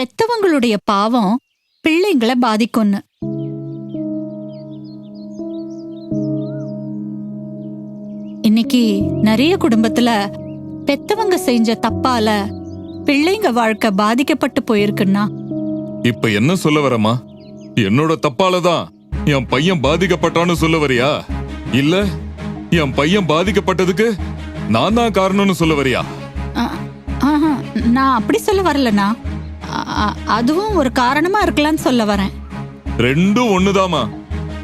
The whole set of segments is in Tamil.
பெத்தவங்களுடைய பாவம் பிள்ளைங்களை பாதிக்கும்னு. இன்னைக்கு நிறைய குடும்பத்துல பெத்தவங்க செஞ்ச தப்பால பிள்ளைங்க வாழ்க்கை பாதிக்கப்பட்டு போயிருக்குன்னா. இப்ப என்ன சொல்ல வரமா என்னோட தப்பால தான் என் பையன் பாதிக்கப்பட்டான்னு சொல்ல வரியா? இல்ல என் பையன் பாதிக்கப்பட்டதுக்கு நான் தான் காரணம்னு சொல்ல வரியா? நான் அப்படி சொல்ல வரலண்ணா. அதுவும் ஒரு காரணமா இருக்கலாம்னு சொல்ல வரேன். ரெண்டும் ஒண்ணுதாமா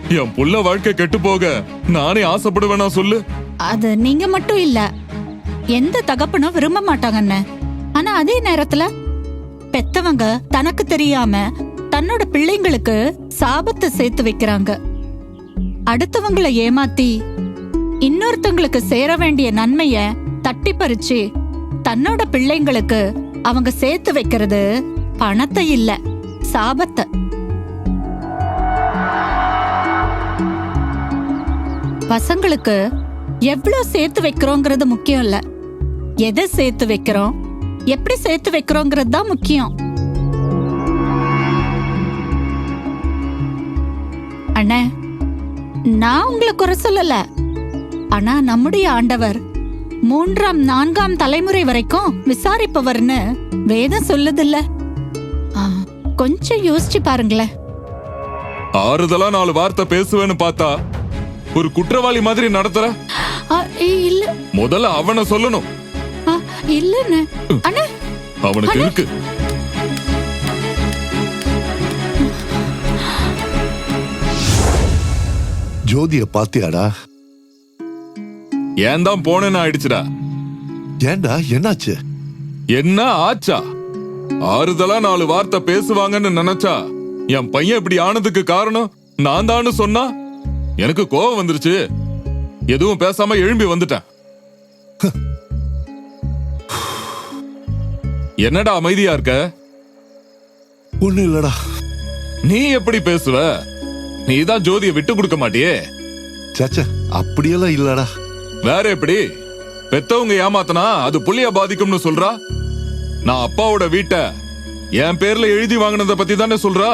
என் புள்ள வாழ்க்கை கெட்டு போக நானே ஆசைப்படுவேனா சொல்லு? அது நீங்க மட்டும் இல்ல. எந்த தகப்பனும் விரும்ப மாட்டாங்கன்னு ஆனா அதே நேரத்துல பெத்தவங்க தனக்கு தெரியாம தன்னோட பிள்ளைங்களுக்கு சாபத்தை சேர்த்து வைக்கிறாங்க. அடுத்தவங்கள ஏமாத்தி இன்னொருத்தங்களுக்கு சேர வேண்டிய நன்மைய தட்டி பறிச்சு தன்னோட பிள்ளைங்களுக்கு அவங்க சேர்த்து வைக்கிறது பணத்தை இல்ல சாபத்தை. பசங்களுக்கு எவ்வளவு சேர்த்து வைக்கிறோங்கிறது முக்கியம் இல்ல. எதை சேர்த்து வைக்கிறோம் எப்படி சேர்த்து வைக்கிறோங்கிறது தான் முக்கியம். அண்ணே நான் உங்களை குறை சொல்லல. ஆனா நம்முடைய ஆண்டவர் மூன்றாம் நான்காம் தலைமுறை வரைக்கும் விசாரிப்பவர்னு வேதம் சொல்லுதில்ல. கொஞ்சம் யோசிச்சு பாருங்களேன். ஆறுதலா நாலு வார்த்தை பேசுவேன்னு பார்த்தா ஒரு குற்றவாளி மாதிரி நடத்துற? ஆ, இல்ல. முதல்ல அவனை சொல்லணும். ஆ, இல்லன்னு அண்ணே. அவனுக்கு இருக்கு. ஜோதிய பாத்தியாடா? ஏன் தான் போனேன்னு ஆயிடுச்சுடா. ஏன்டா என்னாச்சு? என்ன ஆச்சா? ஆறுதலா நாலு வார்த்தை பேசுவாங்கன்னு நினைச்சா என் பையன் இப்படி ஆனதுக்கு காரணம் நான் தான்னு சொன்னா எனக்கு கோவம் வந்துருச்சு. எதுவும் பேசாம எழும்பி வந்துட்டேன். என்னடா அமைதியா இருக்க? ஒண்ணு இல்லடா. நீ எப்படி பேசுவ? நீ தான் ஜோதியை விட்டு கொடுக்க மாட்டியே. சேச்சே அப்படியெல்லாம் இல்லடா. வேற எப்படி? பெத்தவங்க ஏமாத்தனா அது புள்ளைய பாதிக்கும்னு சொல்றா? நான் அப்பாவோட வீட்டை என் பேர்ல எழுதி வாங்கினத பத்தி தானே சொல்றா?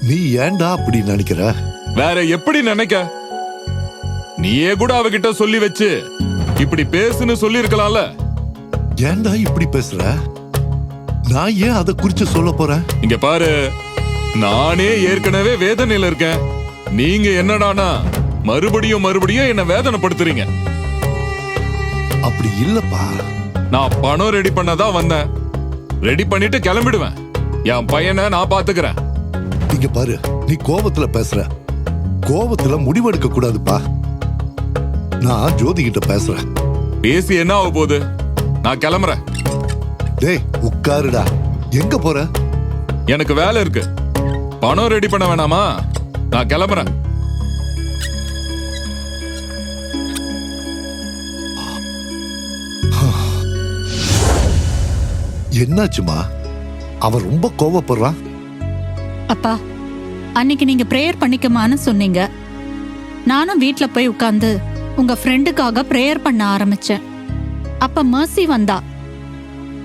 நீ ஏன்டா அப்படி நினைக்கிற? வேற எப்படி நினைக்க? நீயே கூட அவகிட்ட சொல்லி வச்சு இப்படி பேசுன்னு சொல்லி இருக்கலாம்ல ஏன்டா இப்படி பேசுற? நான் ஏன் அதை குறிச்சு சொல்ல போறேன்? இங்க பாரு நானே ஏற்கனவே வேதனையில இருக்கேன். நீங்க என்னடானா மறுபடியும் மறுபடியும் என்ன வேதனைப்படுத்துறீங்க. அப்படி இல்லப்பா. நான் பணம் ரெடி பண்ணதான் வந்தேன். ரெடி பண்ணிட்டு கிளம்பிடுவேன். என் பையனை நான் பாத்துக்கிறேன். இங்க பாரு நீ கோபத்துல பேசுற. கோபத்துல முடிவெடுக்க கூடாதுப்பா. நான் ஜோதி கிட்ட பேசுறேன். பேசி என்ன ஆக போகுது? நான் கிளம்புறேன். டேய் உட்காருடா. எங்க போற? எனக்கு வேலை இருக்கு. பணம் ரெடி பண்ண வேணாமா? நான் கிளம்புறேன். என்னாச்சுமா? அவன் ரொம்ப கோவப்படுறான் அப்பா அன்னைக்கு நீங்க ப்ரேயர் பண்ணிக்கமான்னு சொன்னீங்க. நானும் வீட்ல போய் உட்கார்ந்து உங்க ஃப்ரெண்டுக்காக ப்ரேயர் பண்ண ஆரம்பிச்சேன். அப்ப மர்சி வந்தா.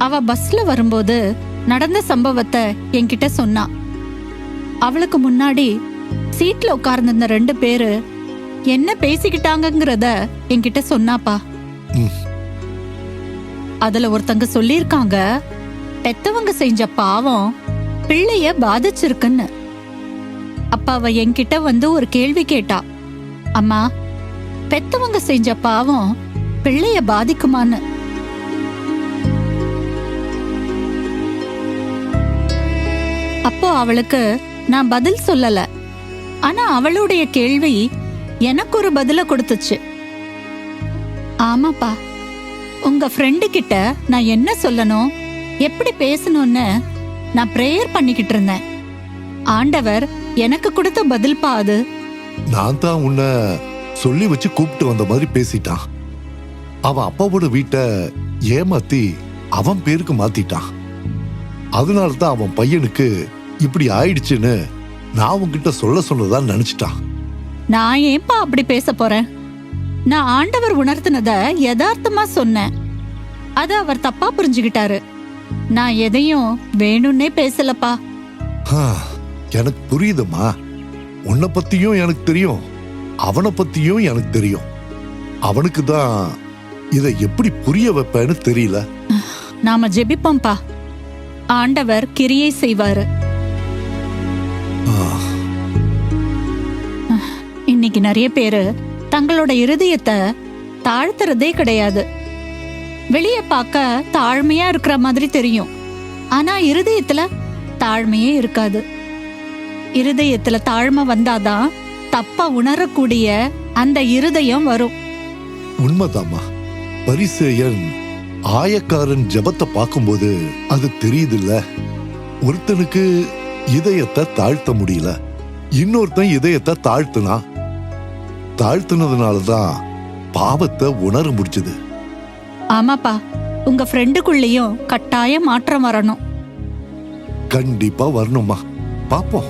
அவ பஸ்ல வரும்போது நடந்த சம்பவத்தை என்கிட்ட சொன்னா. அவளுக்கு முன்னாடி சீட்ல உட்கார்ந்திருந்த ரெண்டு பேரு என்ன பேசிக்கிட்டாங்கங்கிறத என்கிட்ட சொன்னாப்பா. அதுல ஒருத்தங்க சொல்லியிருக்காங்க பெத்தவங்க செஞ்ச பாவம் பிள்ளைய பாதிச்சிருக்குன்னு. அப்ப அவ என்கிட்ட வந்து ஒரு கேள்வி கேட்டா அம்மா பெத்தவங்க செஞ்ச பாவம் பிள்ளைய பாதிக்குமான்னு? அப்போ அவளுக்கு நான் பதில் சொல்லல. ஆனா அவளுடைய கேள்வி எனக்கு ஒரு பதில கொடுத்துச்சு. ஆமாப்பா உங்க ஃப்ரெண்டு கிட்ட நான் என்ன சொல்லணும்? எப்படி பேசணும்னு நான் ப்ரேயர் பண்ணிக்கிட்டு இருந்தேன். ஆண்டவர் எனக்கு கொடுத்த பதில் பா அது. நான் தான் உன்னை சொல்லி வச்சு கூப்பிட்டு வந்த மாதிரி பேசிட்டான். அவன் அப்பாவோட வீட்டை ஏமாத்தி அவன் பேருக்கு மாத்திட்டான். அதனால தான் அவன் பையனுக்கு இப்படி ஆயிடுச்சுன்னு நான் உன்கிட்ட சொல்ல சொன்னதா நினைச்சிட்டான். நான் ஏன்பா அப்படி பேச போறேன்? நான் ஆண்டவர் உணர்த்தினத யதார்த்தமா சொன்னேன். அத அவர் தப்பா புரிஞ்சுகிட்டாரு நான் எதையும் வேணும்னே பேசலப்பா. எனக்கு புரியுதுமா உன்னை பத்தியும் எனக்கு தெரியும். அவனை பத்தியும் எனக்கு தெரியும். அவனுக்கு தான் இதை எப்படி புரிய வைப்பேன்னு தெரியல. நாம ஜெபிப்போம்ப்பா. ஆண்டவர் கிரியை செய்வாரு. இன்னைக்கு நிறைய பேரு தங்களோட இருதயத்தை தாழ்த்துறதே கிடையாது. வெளிய பார்க்க தாழ்மையா இருக்கிற மாதிரி தெரியும். ஆனா இருதயத்துல தாழ்மையே இருக்காது. இருதயத்துல தாழ்மை வந்தாதான் தப்ப உணரக்கூடிய அந்த இருதயம் வரும். உண்மைதாம்மா. பரிசேயன் ஆயக்காரன் ஜெபத்தை பார்க்கும்போது அது தெரியுதுல்ல. ஒருத்தனுக்கு இதயத்தை தாழ்த்த முடியல. இன்னொருத்தன் இதயத்தை தாழ்த்துனா தாழ்த்துனதுனாலதான் பாவத்தை உணர முடிச்சது ஆமாப்பா உங்க ஃப்ரெண்டுக்குள்ளேயும் கட்டாய மாற்றம் வரணும். கண்டிப்பா வரணுமா பாப்போம்.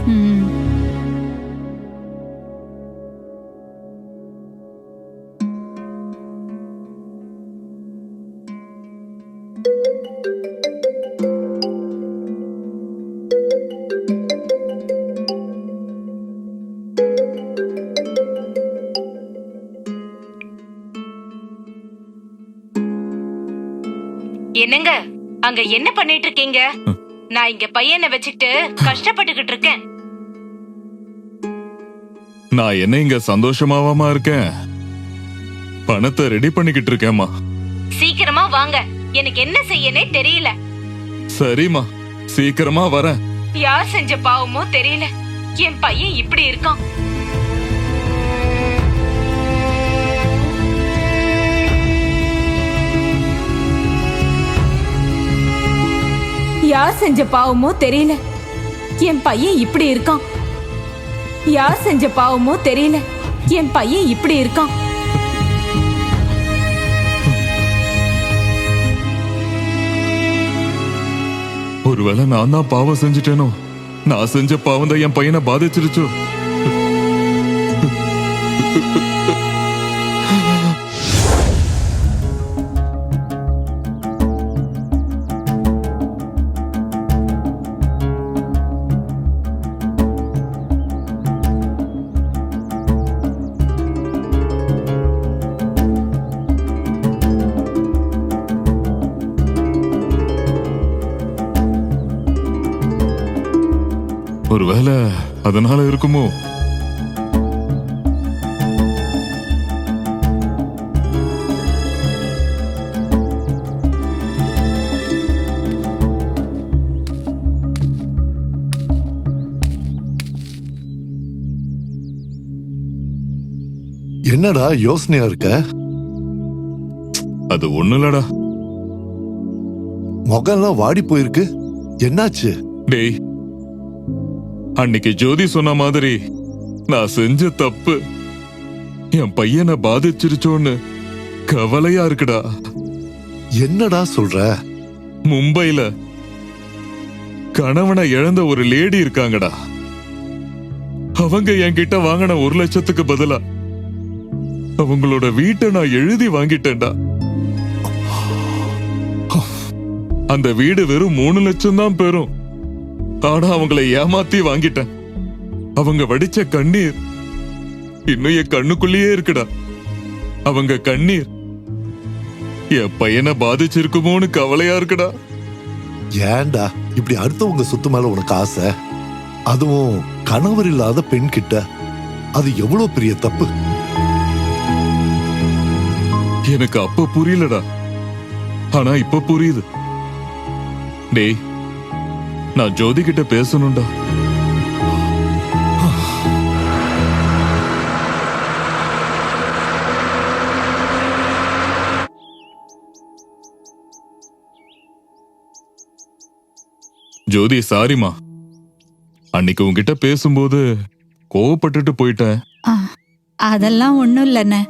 என்னங்க அங்க என்ன பண்ணிட்டு இருக்கீங்க நான் இங்க பையனை வச்சுக்கிட்டு கஷ்டப்பட்டுக்கிட்டு இருக்கேன். நான் என்ன இங்க சந்தோஷமாவாமா இருக்கேன்? பணத்தை ரெடி பண்ணிக்கிட்டு இருக்கேம்மா சீக்கிரமா வாங்க. எனக்கு என்ன செய்யனே தெரியல. சரிம்மா சீக்கிரமா வரேன். யார் செஞ்ச பாவமோ தெரியல. என் பையன் இப்படி இருக்கான். யார் செஞ்ச பாவமோ தெரியல. என் பையன் இப்படி இருக்கான். யார் செஞ்ச பாவமோ தெரியல. என் பையன் இப்படி இருக்கான். ஒருவேளை நான் தான் பாவம் செஞ்சுட்டேனோ? நான் செஞ்ச பாவம் தான் என் பையனை பாதிச்சிருச்சோ? ஒருவேளை அதனால இருக்குமோ? என்னடா யோசனையா இருக்க? அது ஒண்ணு இல்லடா. முகம்லாம் வாடி போயிருக்கு. என்னாச்சு? டேய் அன்னைக்கு ஜோதி சொன்ன மாதிரி நான் செஞ்ச தப்பு. என் பையனை பாதிச்சிருச்சோன்னு கவலையா இருக்குடா. என்னடா சொல்ற? மும்பைல கணவனை இழந்த ஒரு லேடி இருக்காங்கடா. அவங்க என்கிட்ட வாங்கின ஒரு லட்சத்துக்கு பதிலா அவங்களோட வீட்டை நான் எழுதி வாங்கிட்டேன்டா. அந்த வீடு வெறும் மூணு லட்சம் தான் பெறும். ஆனா அவங்களை ஏமாத்தி வாங்கிட்டேன். அவங்க வடிச்ச கண்ணீர் இன்னும் என் கண்ணுக்குள்ளேயே இருக்குடா. அவங்க கண்ணீர் என் பையனை பாதிச்சிருக்குமோன்னு கவலையா இருக்குடா. ஏன்டா இப்படி அடுத்தவங்க சொத்து மேல உனக்கு ஆசை? அதுவும் கணவர் இல்லாத பெண் கிட்ட அது எவ்வளவு பெரிய தப்பு? எனக்கு அப்ப புரியலடா. ஆனா இப்ப புரியுது. டேய் நான் ஜோதி கிட்ட பேசணும்டா. ஜோதி சாரிமா அன்னைக்கு உன்கிட்ட பேசும்போது கோவப்பட்டுட்டு போயிட்டேன். அதெல்லாம் ஒண்ணும் இல்லைண்ணே.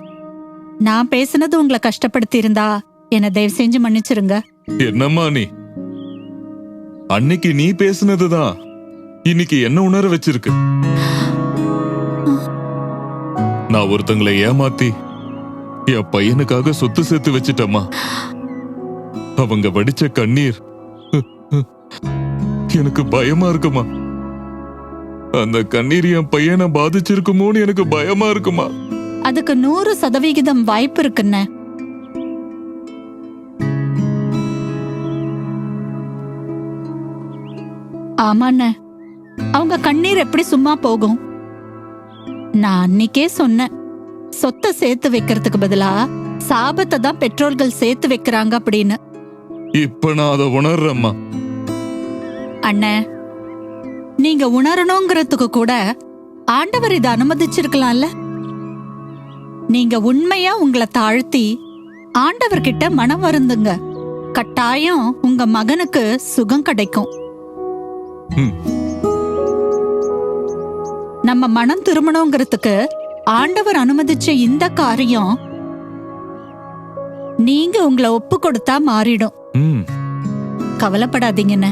நான் பேசுனது உங்களை கஷ்டப்படுத்தி இருந்தா என்னை தயவு செஞ்சு மன்னிச்சிருங்க. என்னம்மா நீ? அன்னைக்கு நீ பேசுனதுதான். இன்னைக்கு என்ன உணர வச்சிருக்கு? நான் ஒருத்தங்களை ஏமாத்தி என் பையனுக்காக சொத்து சேர்த்து வச்சிட்டம்மா. அவங்க வடிச்ச கண்ணீர் எனக்கு பயமா இருக்குமா? அந்த கண்ணீர் என் பையனை பாதிச்சிருக்குமோன்னு எனக்கு பயமா இருக்குமா? அதுக்கு நூறு சதவிகிதம் வாய்ப்பு இருக்குன்னு ஆமாண்ணே. அவங்க கண்ணீர் எப்படி சும்மா போகும்? நான் அன்னிக்கே சொன்னேன். சொத்தை சேர்த்து வைக்கிறதுக்கு பதிலா சாபத்தை தான் பெற்றோர்கள் சேர்த்து வைக்கிறாங்க அப்படின்னு. இப்ப நான் அதை உணர்றேம்மா. அண்ணே நீங்க உணரணுங்கிறதுக்கு கூட ஆண்டவர் இதை அனுமதிச்சிருக்கலாம்ல? நீங்க உண்மையா உங்களை தாழ்த்தி ஆண்டவர்கிட்ட மனம் வருந்துங்க. கட்டாயம் உங்க மகனுக்கு சுகம் கிடைக்கும். நம்ம மனம் திரும்பணுங்கிறதுக்கு ஆண்டவர் அனுமதிச்ச இந்த காரியம் நீங்க உங்களை ஒப்பு கொடுத்தா மாறிடும். ம் கவலைப்படாதீங்கண்ணே